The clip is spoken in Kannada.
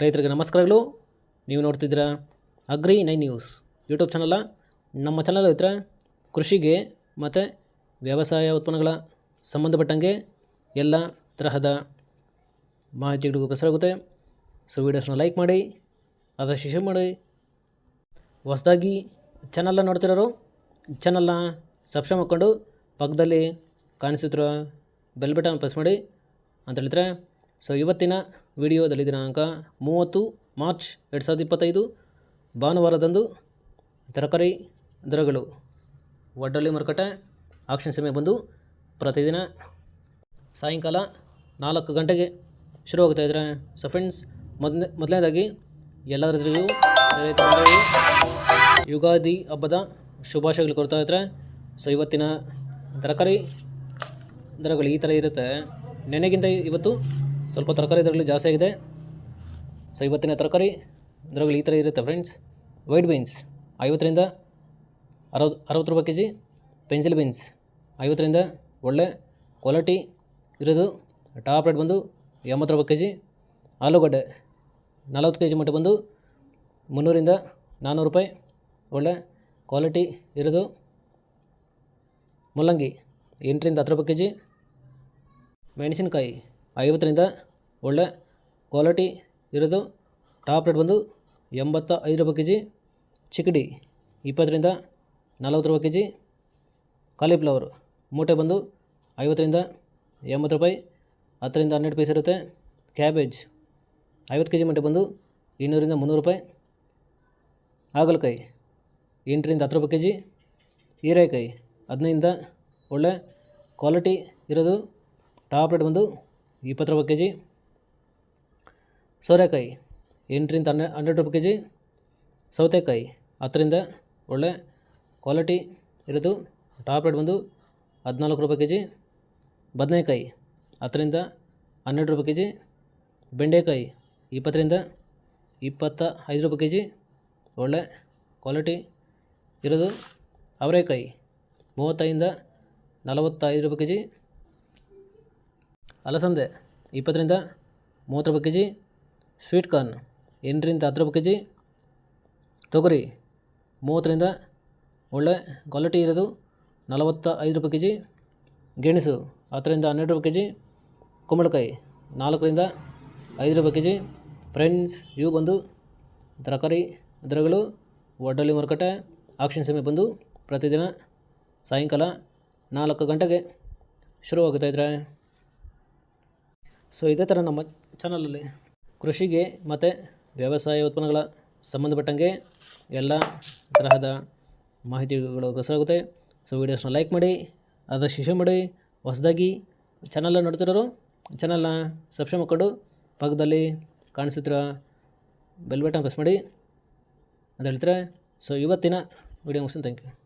ರೈತರಿಗೆ ನಮಸ್ಕಾರಗಳು. ನೀವು ನೋಡ್ತಿದ್ದೀರಾ ಅಗ್ರಿ ನೈನ್ ನ್ಯೂಸ್ ಯೂಟ್ಯೂಬ್ ಚಾನಲ್ಲ ನಮ್ಮ ಚಾನಲ್ ಹತ್ರ ಕೃಷಿಗೆ ಮತ್ತು ವ್ಯವಸಾಯ ಉತ್ಪನ್ನಗಳ ಸಂಬಂಧಪಟ್ಟಂಗೆ ಎಲ್ಲ ತರಹದ ಮಾಹಿತಿಗಳಿಗೂ ಪ್ರಸಾರಾಗುತ್ತೆ ಸೊ ವೀಡಿಯೋಸ್ನ ಲೈಕ್ ಮಾಡಿ, ಆದಷ್ಟು ಶೇರ್ ಮಾಡಿ. ಹೊಸದಾಗಿ ಚಾನಲ್ನ ನೋಡ್ತಿರೋರು, ಚಾನಲ್ನ ಸಬ್ಸ್ಕ್ರೈಬ್ ಮಾಡ್ಕೊಂಡು ಪಕ್ಕದಲ್ಲಿ ಕಾಣಿಸುತ್ತಿರೋ ಬೆಲ್ ಬಟನ್ ಪ್ರೆಸ್ ಮಾಡಿ ಅಂತ ಹೇಳಿದ್ರೆ, ಸೊ ಇವತ್ತಿನ ವಿಡಿಯೋದಲ್ಲಿ ದಿನಾಂಕ ಮೂವತ್ತು ಮಾರ್ಚ್ ಎರಡು ಸಾವಿರದ ಇಪ್ಪತ್ತೈದು. ಭಾನುವಾರದಂದು ತರಕಾರಿ ದರಗಳು. ಒಡ್ಡಳ್ಳಿ ಮಾರುಕಟ್ಟೆ ಆಕ್ಷನ್ ಸಮಯ ಬಂದು ಪ್ರತಿದಿನ ಸಾಯಂಕಾಲ ನಾಲ್ಕು ಗಂಟೆಗೆ ಶುರುವಾಗ್ತಾ ಇದ್ದಾರೆ ಸೊ ಫ್ರೆಂಡ್ಸ್ ಮೊದಲನೇ ಮೊದಲನೇದಾಗಿ ಎಲ್ಲರಿಗೂ ರೈತ ಯುಗಾದಿ ಹಬ್ಬದ ಶುಭಾಶಯಗಳು ಕೊಡ್ತಾ ಇದ್ದಾರೆ ಸೊ ಇವತ್ತಿನ ತರಕಾರಿ ದರಗಳು ಈ ಥರ ಇರುತ್ತೆ. ನೆನೆಗಿಂತ ಇವತ್ತು ಸ್ವಲ್ಪ ತರಕಾರಿ ಇದರಲ್ಲಿ ಜಾಸ್ತಿ ಆಗಿದೆ. ಸೊ ಇವತ್ತಿನ ತರಕಾರಿ ಇದರಲ್ಲಿ ಈ ಥರ ಇರುತ್ತೆ ಫ್ರೆಂಡ್ಸ್ ವೈಟ್ ಬೀನ್ಸ್ ಐವತ್ತರಿಂದ ಅರವತ್ತು ಅರವತ್ತು ರೂಪಾಯಿ ಕೆ ಜಿ ಪೆನ್ಸಿಲ್ ಬೀನ್ಸ್ ಐವತ್ತರಿಂದ ಒಳ್ಳೆ ಕ್ವಾಲಿಟಿ ಇರೋದು. ಟಾಪ್ ರೇಟ್ ಬಂದು ಎಂಬತ್ತು ರೂಪಾಯಿ ಕೆ ಜಿ ಆಲೂಗಡ್ಡೆ ನಲವತ್ತು ಕೆ ಜಿ ಮಟ್ಟ ಬಂದು ಮುನ್ನೂರಿಂದ ನಾನ್ನೂರು ರೂಪಾಯಿ ಒಳ್ಳೆ ಕ್ವಾಲಿಟಿ ಇರೋದು. ಮುಲ್ಲಂಗಿ ಎಂಟರಿಂದ ಹತ್ತು ರೂಪಾಯಿ ಕೆ ಜಿ ಮೆಣಸಿನ್ಕಾಯಿ ಐವತ್ತರಿಂದ ಒಳ್ಳೆ ಕ್ವಾಲಿಟಿ ಇರೋದು. ಟಾಪ್ ರೇಟ್ ಬಂದು ಎಂಬತ್ತ ಐದು ರೂಪಾಯಿ ಕೆ ಜಿ ಚಿಕಡಿ ಇಪ್ಪತ್ತರಿಂದ ನಲವತ್ತು ರೂಪಾಯಿ ಕೆ ಜಿ ಕಾಲಿಫ್ಲವರ್ ಮೂಟೆ ಬಂದು ಐವತ್ತರಿಂದ ಎಂಬತ್ತು ರೂಪಾಯಿ ಹತ್ತರಿಂದ ಹನ್ನೆರಡು ಪೀಸ್ ಇರುತ್ತೆ. ಕ್ಯಾಬೇಜ್ ಐವತ್ತು ಕೆ ಜಿ ಮೂಟೆ ಬಂದು ಇನ್ನೂರಿಂದ ಮುನ್ನೂರು ರೂಪಾಯಿ ಹಾಗಲಕಾಯಿ ಎಂಟರಿಂದ ಹತ್ತು ರೂಪಾಯಿ ಕೆ ಜಿ ಹೀರೆಕಾಯಿ ಹದಿನೈದಿಂದ ಒಳ್ಳೆ ಕ್ವಾಲಿಟಿ ಇರೋದು. ಟಾಪ್ ರೇಟ್ ಬಂದು ಇಪ್ಪತ್ತು ರೂಪಾಯಿ ಕೆ ಜಿ ಸೋರೆಕಾಯಿ ಎಂಟರಿಂದ ಹನ್ನೆ, ಹನ್ನೆರಡು ರೂಪಾಯಿ ಕೆ ಜಿ ಸೌತೆಕಾಯಿ ಹತ್ತರಿಂದ ಒಳ್ಳೆ ಕ್ವಾಲಿಟಿ ಇರೋದು. ಟಾಪ್ ರೇಟ್ ಬಂದು ಹದಿನಾಲ್ಕು ರೂಪಾಯಿ ಕೆ ಜಿ ಬದನೆಕಾಯಿ ಹತ್ತರಿಂದ ಹನ್ನೆರಡು ರೂಪಾಯಿ ಕೆ ಜಿ ಬೆಂಡೆಕಾಯಿ ಇಪ್ಪತ್ತರಿಂದ ಇಪ್ಪತ್ತ ಐದು ರೂಪಾಯಿ ಕೆ ಜಿ ಒಳ್ಳೆ ಕ್ವಾಲಿಟಿ ಇರೋದು. ಅವರೆಕಾಯಿ ಮೂವತ್ತೈದಿಂದ ನಲವತ್ತೈದು ರೂಪಾಯಿ ಕೆ ಜಿ ಅಲಸಂದೆ ಇಪ್ಪತ್ತರಿಂದ ಮೂವತ್ತು ರೂಪಾಯಿ ಕೆ ಜಿ ಸ್ವೀಟ್ ಕಾರ್ನ್ ಎಂಟರಿಂದ ಹತ್ತು ರೂಪಾಯಿ ಕೆ ಜಿ ತೊಗರಿ ಮೂವತ್ತರಿಂದ ಒಳ್ಳೆ ಕ್ವಾಲಿಟಿ ಇರೋದು ನಲವತ್ತ ಐದು ರೂಪಾಯಿ ಕೆ ಜಿ ಗೆಣಸು ಹತ್ತರಿಂದ ಹನ್ನೆರಡು ರೂಪಾಯಿ ಕೆ ಜಿ ಕುಂಬಳಕಾಯಿ ನಾಲ್ಕರಿಂದ ಐದು ರೂಪಾಯಿ ಕೆ ಜಿ ಫ್ರೆಂಡ್ಸ್, ಇವು ಬಂದು ತರಕಾರಿ ದರಗಳು ಒಡ್ಡಳ್ಳಿ ಮಾರುಕಟ್ಟೆ ಆಕ್ಷನ್ ಸಮಯ ಬಂದು ಪ್ರತಿದಿನ ಸಾಯಂಕಾಲ ನಾಲ್ಕು ಗಂಟೆಗೆ ಶುರುವಾಗುತ್ತಾ ಇದ್ದರೆ ಸೊ ಇದೇ ಥರ ನಮ್ಮ ಚಾನಲಲ್ಲಿ ಕೃಷಿಗೆ ಮತ್ತು ವ್ಯವಸಾಯ ಉತ್ಪನ್ನಗಳ ಸಂಬಂಧಪಟ್ಟಂಗೆ ಎಲ್ಲ ತರಹದ ಮಾಹಿತಿಗಳು ಪ್ರಸಾರಾಗುತ್ತೆ ಸೊ ವೀಡಿಯೋಸ್ನ ಲೈಕ್ ಮಾಡಿ ಆದಷ್ಟು ಶೇರ್ ಮಾಡಿ, ಹೊಸದಾಗಿ ಚಾನಲ್ನ ನೋಡ್ತಿರೋರು ಚಾನಲ್ನ ಸಬ್ಸ್ಕ್ರೈಬ್ ಮಾಡಿಕೊಂಡು ಪಕ್ಕದಲ್ಲಿ ಕಾಣಿಸುತ್ತಿರೋ ಬೆಲ್ ಬಟನ್ ಪ್ರೆಸ್ ಮಾಡಿ ಅಂತ ಹೇಳ್ತಾರೆ ಸೊ ಇವತ್ತಿನ ವೀಡಿಯೋ ಮುಗಿಸ್ತೀನಿ. Thank you